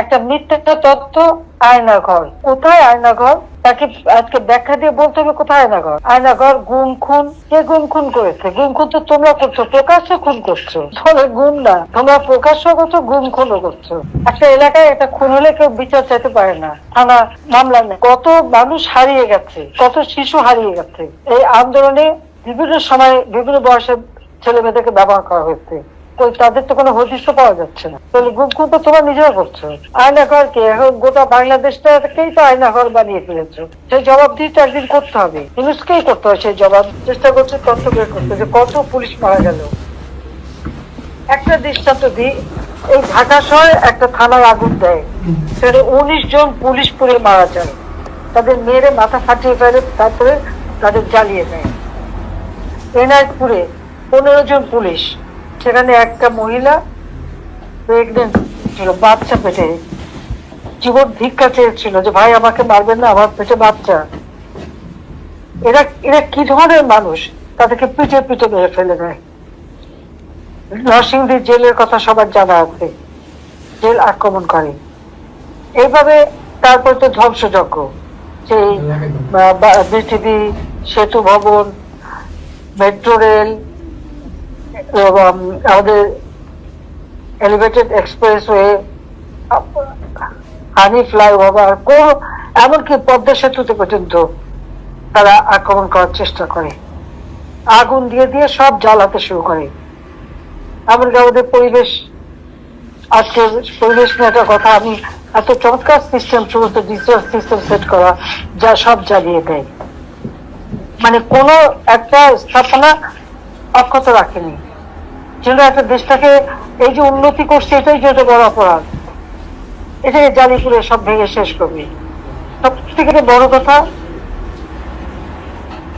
একটা মিথ্যা তথ্য আয়না ঘর কোথায় আয়না ঘর তাকে আজকে ব্যাখ্যা দিয়ে বলতে হবে কোথায় আয়না ঘর গুম, খুন। কে গুম, খুন করেছে? গুম, খুন তো তোমরা করছ, প্রকাশ্য খুন করছ। তোমাদের গুম না, তোমরা প্রকাশ্য করছ, গুম, খুনও করছ। একটা এলাকায় একটা খুন হলে কেউ বিচার চাইতে পারে না। থানা মামলা নেই কত মানুষ হারিয়ে গেছে, কত শিশু হারিয়ে গেছে। এই আন্দোলনে বিভিন্ন সময় বিভিন্ন বয়সের ছেলে মেয়েদেরকে ব্যবহার করা হয়েছে। কই, তাদের তো কোনো হদিশ পাওয়া যাচ্ছে না। তাহলে গুম তো তোমরা নিজেরা করছ আয়না ঘর কি এখন গোটা বাংলাদেশটাকেই তো আয়না ঘর বানিয়ে ফেলেছো। সেই জবাব দিতে একদিন করতে হবে। পুলিশকেই করতে হবে সেই জবাব। চেষ্টা করছে তথ্য করতে যে কত পুলিশ মারা গেল। একটা দৃষ্টান্ত দিই, এই ঢাকা শহরে একটা থানার আগুন দেয়। সেটা উনিশ জন পুলিশ পুড়ে মারা যায়। তাদের মেরে মাথা ফাটিয়ে ফেলে, তারপরে তাদের জ্বালিয়ে দেয়। এনায়তপুরে পনেরো জন পুলিশ। সেখানে একটা মহিলা প্রেগনেন্ট ছিল বাচ্চা পেটে। জীবন ভিক্ষা চেয়েছিল যে ভাই আমাকে মারবেন না আমার পেটে বাচ্চা। এরা এরা কি ধরনের মানুষ? তাদেরকে পিঠে পিঠে মেরে ফেলে দেয়। নরসিংদী জেলের কথা সবার জানা আছে। জেল আক্রমণ করে। এইভাবে তারপর তো ধ্বংসযজ্ঞ। সেই BTV Setu Bhaban metro rail আমাদের এলিভেটেড এক্সপ্রেসওয়ে হানি ফ্লাইওভার এমনকি পদ্মা সেতুতে পর্যন্ত তারা আক্রমণ করার চেষ্টা করে। আগুন দিয়ে দিয়ে সব জ্বালাতে শুরু করে। এমনকি আমাদের পরিবেশ আজকে পরিবেশ নিয়ে একটা কথা, আমি এত চমৎকার সিস্টেম সমস্ত ডিজিটাল সিস্টেম সেট করা, যা সব জ্বালিয়ে দেয়। মানে কোনো একটা স্থাপনা অক্ষত রাখেনি। যেন একটা দেশটাকে এই যে উন্নতি করছে, এটাই যে বড় অপরাধ। এটাকে জালি করে সব ভেঙে শেষ করবে। সব থেকে বড় কথা,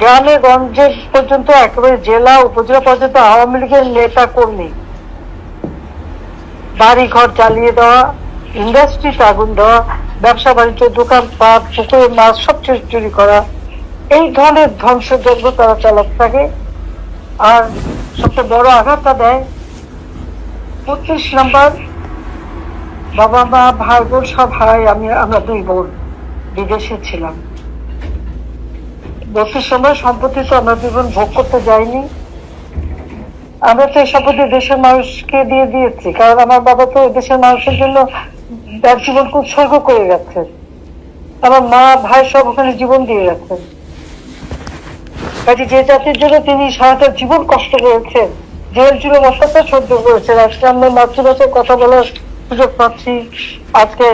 গ্রামে, গঞ্জে পর্যন্ত একেবারে জেলা, উপজেলা পর্যন্ত আওয়ামী লীগের নেতা কর্মী। বাড়ি ঘর চালিয়ে দেওয়া ইন্ডাস্ট্রিতে আগুন দেওয়া, ব্যবসা, বাণিজ্য, দোকান, পাট পুকুরের মাছ সব চুরি করা, এই ধরনের ধ্বংসযজ্ঞ তারা চালাতে থাকে। আর সবচেয়ে বড় আঘাতটা দেয় পঁচিশ নাম্বার বাবা মা, ভাই বোন সব ভাই আমি, আমরা দুই বোন বিদেশে ছিলাম। বত্রিশ নম্বর সম্পত্তি তো আমরা দুই বোন ভোগ করতে যাইনি। আমরা তো এই সম্পত্তি দেশের মানুষকে দিয়ে দিয়েছি, কারণ আমার বাবা তো দেশের মানুষের জন্য জীবনকে উৎসর্গ করে গেছে আমার মা, ভাই সব ওখানে জীবন দিয়ে গেছেন। কাজে যে জাতির জন্য তিনি সারাটা জীবন কষ্ট করেছেন, জেল জুড়ে অত্যাচার সহ্য করেছেন। আজকে আমরা মাতৃভাষায় কথা বলার সুযোগ পাচ্ছি। আজকে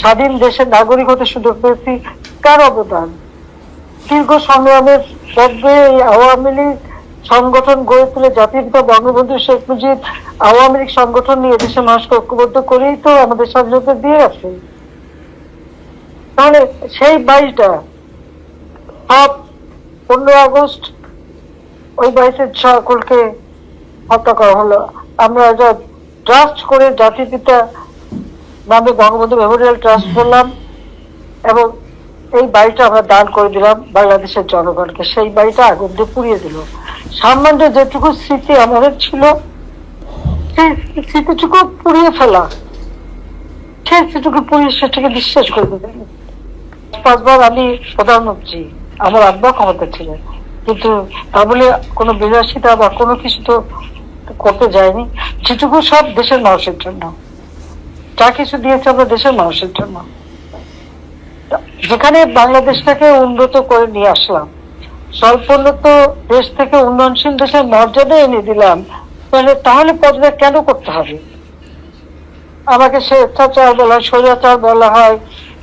স্বাধীন দেশের নাগরিক হতে সুযোগ পেয়েছি। কার অবদান? দীর্ঘ সংগ্রামের এই আওয়ামী লীগ সংগঠন গড়ে তুলে জাতির পিতা বঙ্গবন্ধু শেখ মুজিব আওয়ামী লীগ সংগঠন নিয়ে দেশের মানুষকে ঐক্যবদ্ধ করেই তো আমাদের স্বাধীনতা দিয়ে আছে তাহলে সেই বাড়িটা সব পনেরো আগস্ট ওই বাড়িতে সকলকে হত্যা করা হলো। আমরা যা ট্রাস্ট করে জাতির পিতা নামে বঙ্গবন্ধু মেমোরিয়াল ট্রাস্ট করলাম এবং এই বাড়িটা আমরা দান করে দিলাম বাংলাদেশের জনগণকে। সেই বাড়িটা আগুন দিয়ে পুড়িয়ে দিল। সামান্য যেটুকু স্মৃতি আমাদের ছিল, সেই স্মৃতিটুকু পুড়িয়ে ফেলা। সেই স্মৃতিটুকু পুড়িয়ে সেটাকে বিশ্বাস করে দিলেন। পাঁচবার আমি প্রধানমন্ত্রী। আমার আব্বা ক্ষমতা ছিলেন কিন্তু তা বলে কোনো বিলাসিতা বা কোনো কিছু তো করতে যায়নি। যেটুকু সব দেশের মানুষের জন্য। যা কিছু দিয়েছে আমরা দেশের মানুষের জন্য। যেখানে বাংলাদেশটাকে উন্নত করে নিয়ে আসলাম, স্বল্পোন্নত দেশ থেকে উন্নয়নশীল দেশের মর্যাদা এনে দিলাম, তাহলে তাহলে পদটা কেন করতে হবে? আমাকে স্বেচ্ছাচার বলা হয় স্বৈরাচার বলা হয়।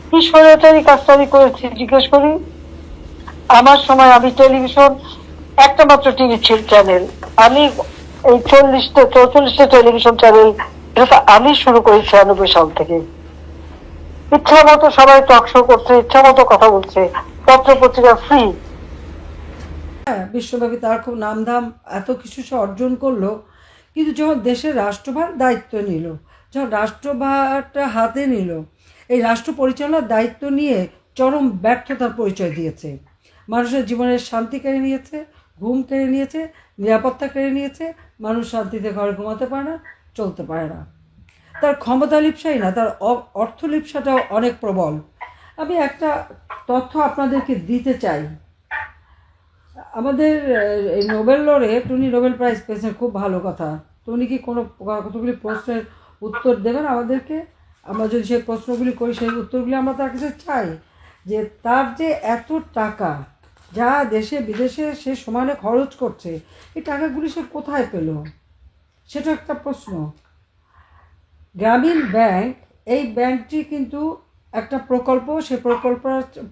কি স্বৈরাচারী কাজটা আমি করেছি, জিজ্ঞেস করি। আমার সময় আমি টেলিভিশন, একটা মাত্র টিভি চ্যানেল আমি এই চল্লিশটা, চৌচল্লিশটা টেলিভিশন চ্যানেল আমি শুরু করি ছিয়ানব্বই সাল থেকে। ইচ্ছা মতো সবাই টক শো করছে, ইচ্ছা মতো কথা বলছে পত্র পত্রিকা ফ্রি হ্যাঁ বিশ্বব্যাপী তার খুব নামধাম এত কিছু সে অর্জন করল, কিন্তু যখন দেশের রাষ্ট্রভার দায়িত্ব নিল, যখন রাষ্ট্রভারটা হাতে নিল, এই রাষ্ট্র পরিচালনার দায়িত্ব নিয়ে চরম ব্যর্থতার পরিচয় দিয়েছে। মানুষের জীবনের শান্তি কেড়ে নিয়েছে, ঘুম কেড়ে নিয়েছে, নিরাপত্তা কেড়ে নিয়েছে, মানুষ শান্তিতে ঘরে ঘুমাতে পারে না, চলতে পারে না। তার ক্ষমতা লিপসাই না, তার অর্থ লিপসাটাও অনেক প্রবল। আমি একটা তথ্য আপনাদেরকে দিতে চাই। আমাদের এই নোবেল লরেট টুনি নোবেল প্রাইজ পেয়েছেন, খুব ভালো কথা। উনি কি কোনো কতগুলি প্রশ্নের উত্তর দেবেন আমাদেরকে? আমরা যদি সেই প্রশ্নগুলি করি, সেই উত্তরগুলি আমরা তার কাছে চাই যে তার যে এত টাকা যা দেশে বিদেশে সে সমানে খরচ করছে, এই টাকাগুলি সে কোথায় পেল? সেটা একটা প্রশ্ন। গ্রামীণ ব্যাংক, এই ব্যাংকটি কিন্তু একটা প্রকল্প, সে প্রকল্প,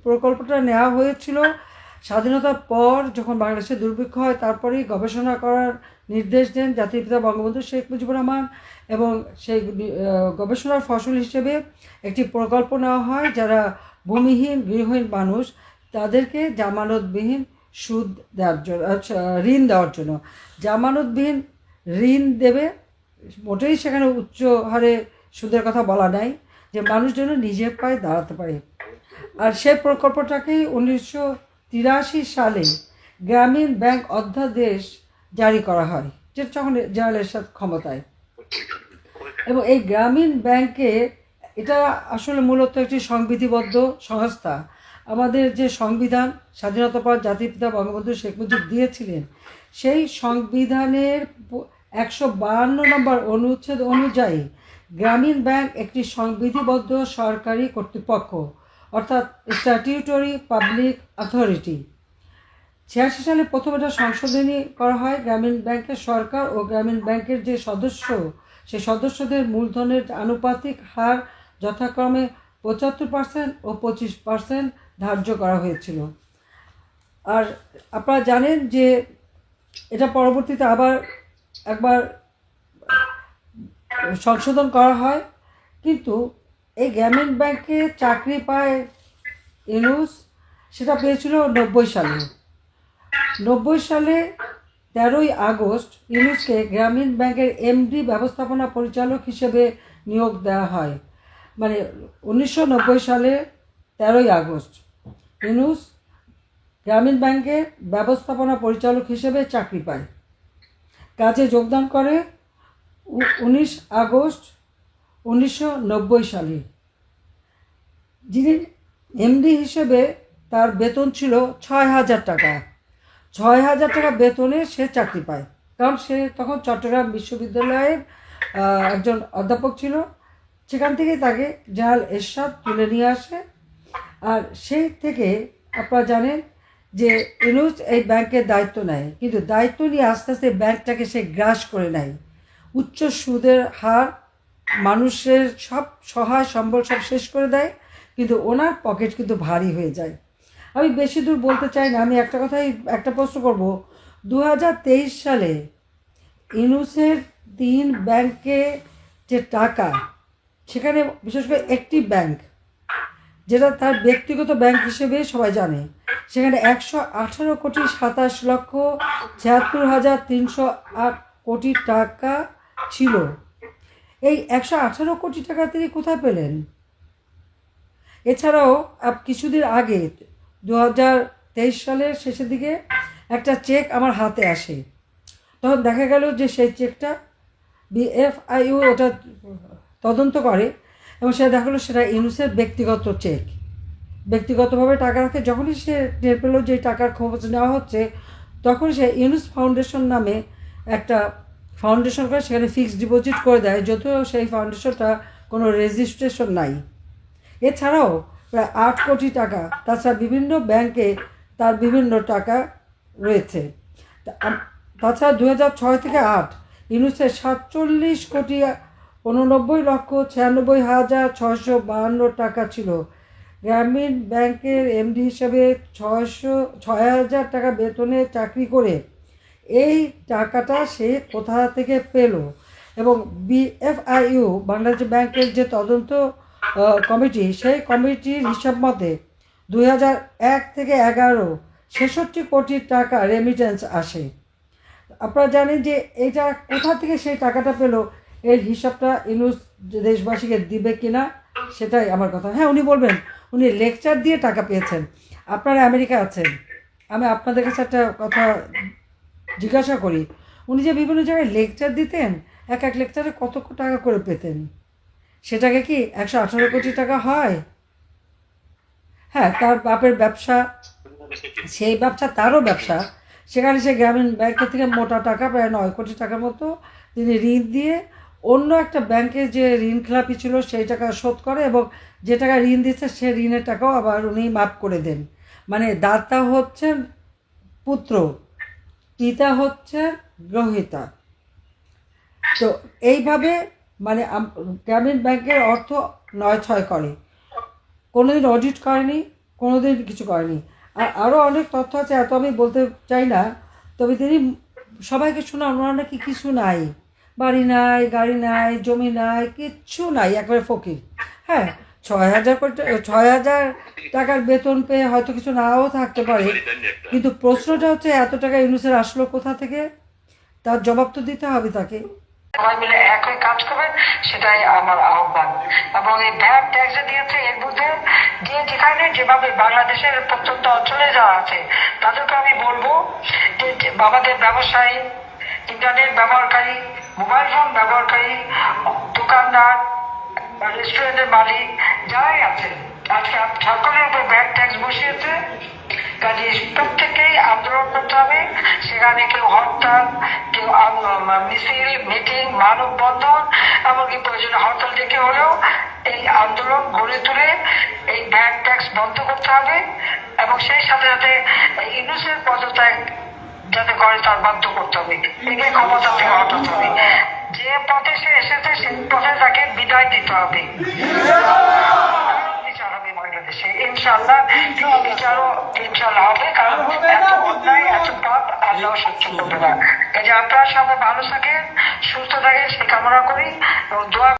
প্রকল্পটা নেওয়া হয়েছিল স্বাধীনতার পর যখন বাংলাদেশে দুর্ভিক্ষ হয়, তারপরেই গবেষণা করার নির্দেশ দেন জাতির পিতা বঙ্গবন্ধু শেখ মুজিবুর রহমান এবং সেই গবেষণার ফসল হিসেবে একটি প্রকল্প নেওয়া হয় যারা ভূমিহীন, গৃহহীন মানুষ। তাদেরকে জামানতবিহীন সুদ দেওয়ার জন্য ঋণ দেওয়ার জন্য। জামানতবিহীন ঋণ দেবে, মোটেই সেখানে উচ্চ হারে সুদের কথা বলা নাই, যে মানুষ যেন নিজের পায়ে দাঁড়াতে পারে। আর সেই প্রকল্পটাকেই উনিশশো তিরাশি সালে গ্রামীণ ব্যাংক অধ্যাদেশ জারি করা হয় যেটা তখন জয়াল সাথে ক্ষমতায়। এবং এই গ্রামীণ ব্যাংকে এটা আসলে মূলত একটি সংবিধিবদ্ধ সংস্থা। আমাদের যে সংবিধান, স্বাধীনতা পর জাতির পিতা বঙ্গবন্ধু শেখ মুজিব দিয়েছিলেন, সেই সংবিধানের একশো বাহান্ন নম্বর অনুচ্ছেদ অনুযায়ী গ্রামীণ ব্যাংক একটি সংবিধিবদ্ধ সরকারি কর্তৃপক্ষ, অর্থাৎ স্ট্যাটিউটরি পাবলিক অথরিটি ছিয়াশি সালে প্রথম এটা সংশোধনী করা হয় গ্রামীণ ব্যাংকের সরকার ও গ্রামীণ ব্যাংকের যে সদস্য, সেই সদস্যদের মূলধনের আনুপাতিক হার যথাক্রমে পঁচাত্তর পার্সেন্ট ও পঁচিশ পার্সেন্ট ধার্য করা হয়েছিল। আর আপনারা জানেন যে এটা পরবর্তীতে আবার একবার সংশোধন করা হয়, কিন্তু এই গ্রামীণ ব্যাংকে চাকরি পায় ইনুস সেটা পেয়েছিল নব্বই সালে। নব্বই সালে তেরোই আগস্ট ইউনুসকে গ্রামীণ ব্যাংকের এমডি ব্যবস্থাপনা পরিচালক হিসেবে নিয়োগ দেওয়া হয়। মানে উনিশশো নব্বই সালে তেরোই আগস্ট। ইউনুস গ্রামীণ ব্যাংকের ব্যবস্থাপনা পরিচালক হিসেবে চাকরি পায়। কাজে যোগদান করে উনিশ আগস্ট উনিশশো নব্বই সালে। যিনি এমডি হিসেবে তার বেতন ছিল ছয় হাজার টাকা। ছয় হাজার টাকা বেতনে সে চাকরি পায়। কারণ সে তখন চট্টগ্রাম বিশ্ববিদ্যালয়ের একজন অধ্যাপক ছিল। সেখান থেকে তাকে জাল এরশাদ তুলে নিয়ে আসে। আর সেই থেকে আপনারা জানেন যে ইনুস এই ব্যাংকের দায়িত্ব নেয়, কিন্তু দায়িত্ব নিয়ে আস্তে আস্তে ব্যাংকটাকে সে গ্রাস করে নেয়। উচ্চ সুদের হার মানুষের সব সহায় সম্বল সব শেষ করে দেয়, কিন্তু ওনার পকেট কিন্তু ভারী হয়ে যায়। আমি বেশি দূর বলতে চাই না, আমি একটা কথাই, একটা প্রশ্ন করব। দু হাজার তেইশ সালে ইনুসের তিন ব্যাংকে যে টাকা, সেখানে বিশেষ করে একটি ব্যাংক যেটা তার ব্যক্তিগত ব্যাংক হিসেবে সবাই জানে। সেখানে একশো আঠারো কোটি সাতাশ লক্ষ ছিয়াত্তর হাজার তিনশো আট কোটি টাকা ছিল। এই একশো আঠারো কোটি টাকা তিনি কোথায় পেলেন? এছাড়াও কিছুদিন আগে দু হাজার তেইশ সালের শেষের দিকে একটা চেক আমার হাতে আসে। তখন দেখা গেল যে সেই চেকটা বিএফআইউ ওটা তদন্ত করে। এবং সেটা দেখা গেলো সেটা ইউনুসের ব্যক্তিগত চেক ব্যক্তিগতভাবে টাকা রাখে যখনই সে টের পেল যে টাকার খবর নেওয়া হচ্ছে তখন সে ইউনুস ফাউন্ডেশন নামে একটা ফাউন্ডেশন করে সেখানে ফিক্সড ডিপোজিট করে দেয়, যদিও সেই ফাউন্ডেশনটা কোনো রেজিস্ট্রেশন নাই। এছাড়াও প্রায় আট কোটি টাকা, তাছাড়া বিভিন্ন ব্যাংকে তার বিভিন্ন টাকা রয়েছে। তাছাড়া দু হাজার ছয় থেকে আট, ইউনুসের সাতচল্লিশ কোটি উননব্বই লক্ষ ছিয়ানব্বই হাজার ছয়শো বাহান্ন টাকা ছিল। গ্রামীণ ব্যাংকের এমডি হিসেবে ছয়শো, ছয় হাজার টাকা বেতনে চাকরি করে এই টাকাটা সে কোথা থেকে পেল? এবং বিএফআইইউ, বাংলাদেশ ব্যাংকের যে তদন্ত কমিটি, সেই কমিটির হিসাব মতে দুই এক থেকে এগারো ছেষট্টি কোটি টাকা রেমিটেন্স আসে। আপনারা জানেন যে এটা কোথা থেকে সেই টাকাটা পেল? এর হিসাবটা ইনুস দেশবাসীকে দিবে কিনা সেটাই আমার কথা। হ্যাঁ উনি বলবেন, উনি লেকচার দিয়ে টাকা পেয়েছেন। আপনারা আমেরিকা আছেন। আমি আপনাদের কাছে একটা কথা জিজ্ঞাসা করি। উনি যে বিভিন্ন জায়গায় লেকচার দিতেন, এক এক লেকচারে কত টাকা করে পেতেন? সেটাকে কি একশো আঠারো কোটি টাকা হয়? হ্যাঁ তার বাপের ব্যবসা, সেই ব্যবসা, তারও ব্যবসা। সেখানে সে গ্রামীণ ব্যাংকের থেকে মোটা টাকা, প্রায় নয় কোটি টাকার মতো তিনি ঋণ দিয়ে অন্য একটা ব্যাংকে যে ঋণ খেলাপি ছিল সেই টাকা শোধ করে এবং যে টাকা ঋণ দিচ্ছে সে ঋণের টাকাও আবার উনি মাফ করে দেন। মানে দাতা হচ্ছেন পুত্র, পিতা হচ্ছে গ্রহিতা। তো এইভাবে মানে গ্রামীণ ব্যাংকের অর্থ নয় ছয় করে। কোনোদিন অডিট করেনি, কোনোদিন কিছু করেনি। আর আরও অনেক তথ্য আছে, এত আমি বলতে চাই না, তবে তিনি সবাইকে শোনান, ওনার নাকি কিছু নাই। বাড়ি নাই, গাড়ি নাই, জমি নাই, কিচ্ছু নাই, একবারে ফকির। হ্যাঁ ছয় হাজার টা- ছয় হাজার টাকার বেতন পেয়ে হয়তো কিছু নাও থাকতে পারে, কিন্তু প্রশ্নটা হচ্ছে এত টাকা ইউনুসের আসলো কোথা থেকে? তার জবাব তো দিতে হবে তাকে। সবাই মিলে এক হয়ে কাজ করবেন, সেটাই আমার আহ্বান। এবং এই ভ্যাট ট্যাক্স দিয়েছে, এর মধ্যে যে যেখানে যেভাবে বাংলাদেশের প্রত্যন্ত অঞ্চলে যারা আছে, তাদেরকে আমি বলব যে আমাদের ব্যবসায়ী ইন্টারনেট ব্যবহারকারী, মোবাইল ফোন ব্যবহারকারী, দোকানদার রেস্টুরেন্টের মালিক যারাই আছে আজকে সকলের উপর ব্যাট ট্যাক্স বসিয়েছে। কাজে প্রত্যেকেই আন্দোলন করতে হবে। সেখানে কেউ হরতাল, কেউ মিছিল, মিটিং, মানববন্ধন, এমনকি প্রয়োজনে হরতাল ডেকে হলেও এই আন্দোলন গড়ে তুলে এই ব্যাট ট্যাক্স বন্ধ করতে হবে। এবং সেই সাথে সাথে ইউনুসের পদত্যাগ যাতে করে তার বাধ্য করতে হবে। একে ক্ষমতা থেকে হটাতে হবে। যে পথে সে এসেছে, সেই পথে তাকে বিদায় দিতে হবে। বিচার হবে বাংলাদেশে। ইনশাল্লাহ এই বিচারও ইনশাল্লাহ হবে, কারণ এত অন্যায়, এত পাপ আল্লাহ সহ্য করবে না। কাজে আপনারা সবাই ভালো থাকেন, সুস্থ থাকেন, সে কামনা করি এবং দোয়া